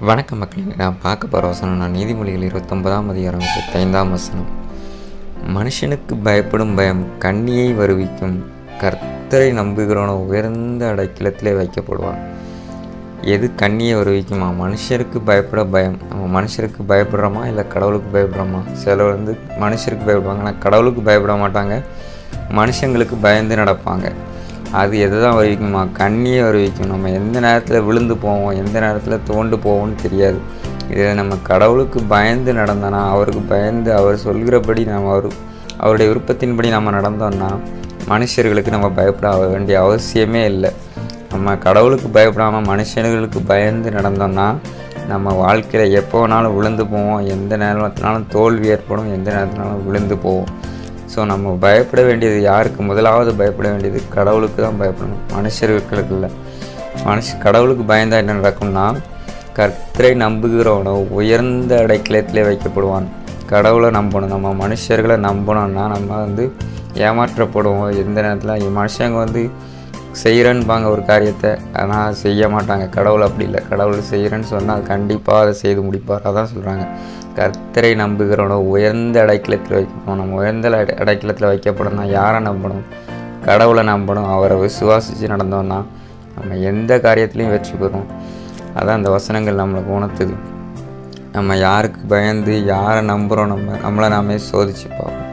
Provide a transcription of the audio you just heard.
வணக்கம் மக்களே. நான் பார்க்க போகிற வசனம் நான் நீதிமொழிகள் இருபத்தொன்பதாம் அதிகாரம் ஐந்தாம் வசனம். மனுஷனுக்கு பயப்படும் பயம் கண்ணியை வருவிக்கும். கர்த்தரை நம்புகிறவனோ உயர்ந்த அடைக்கிலத்திலே வைக்கப்படுவான். எது கண்ணியை வருவிக்குமா? மனுஷருக்கு பயப்பட பயம். நம்ம மனுஷருக்கு பயப்படுறோமா? இல்லை கடவுளுக்கு பயப்படுறோமா? சிலர் வந்து மனுஷருக்கு பயப்படுவாங்க ஆனால் கடவுளுக்கு பயப்பட மாட்டாங்க. மனுஷங்களுக்கு பயந்து நடப்பாங்க. அது எது தான் வருவிக்குமா கண்ணியை வருவிக்கும் நம்ம எந்த நேரத்தில் விழுந்து போவோம் எந்த நேரத்தில் தோண்டு போவோம்னு தெரியாது. இதை நம்ம கடவுளுக்கு பயந்து நடந்தோன்னா அவருக்கு பயந்து அவர் சொல்கிறபடி நம்ம அவர் அவருடைய விருப்பத்தின்படி நம்ம நடந்தோம்னா மனுஷர்களுக்கு நம்ம பயப்பட வேண்டிய அவசியமே இல்லை. நம்ம கடவுளுக்கு பயப்படாமல் மனுஷர்களுக்கு பயந்து நடந்தோம்னா நம்ம வாழ்க்கையில் எப்போ வேணாலும் விழுந்து போவோம். எந்த நேரத்தினாலும் தோல்வி ஏற்படும் எந்த நேரத்தினாலும் விழுந்து போவோம். ஸோ நம்ம பயப்பட வேண்டியது யாருக்கு? முதலாவது பயப்பட வேண்டியது கடவுளுக்கு தான் பயப்படணும். மனுஷர்களுக்கு இல்லை மனுஷ கடவுளுக்கு பயந்தால் என்ன நடக்கும்னா கர்த்தரை நம்புகிறவனோ உயர்ந்த அடைக்கலத்திலே வைக்கப்படுவான். கடவுளை நம்பணும். நம்ம மனுஷர்களை நம்பணும்னா நம்ம வந்து ஏமாற்றப்படுவோம். எந்த நேரத்தில்? மனுஷங்க வந்து செய்கிறேன்பாங்க ஒரு காரியத்தை. ஆனால் செய்ய மாட்டாங்க. கடவுள் அப்படி இல்லை. கடவுள் செய்கிறேன்னு சொன்னால் கண்டிப்பாக அதை செய்து முடிப்பார். அதான் சொல்கிறாங்க கர்த்தரை நம்புகிறவனோ உயர்ந்த அடைக்கலத்தில் வைக்கணும் நம்ம உயர்ந்த அடைக்கலத்தில் வைக்கப்படணும்னா யாரை நம்பணும்? கடவுளை நம்பணும். அவரை விசுவாசித்து நடந்தோம்னா நம்ம எந்த காரியத்துலையும் வெற்றி பெறும். அதான் அந்த வசனங்கள் நம்மளுக்கு உணர்த்துது நம்ம யாருக்கு பயந்து யாரை நம்புகிறோம் நம்ம? நம்மளை நாமே சோதிச்சு பார்ப்போம்.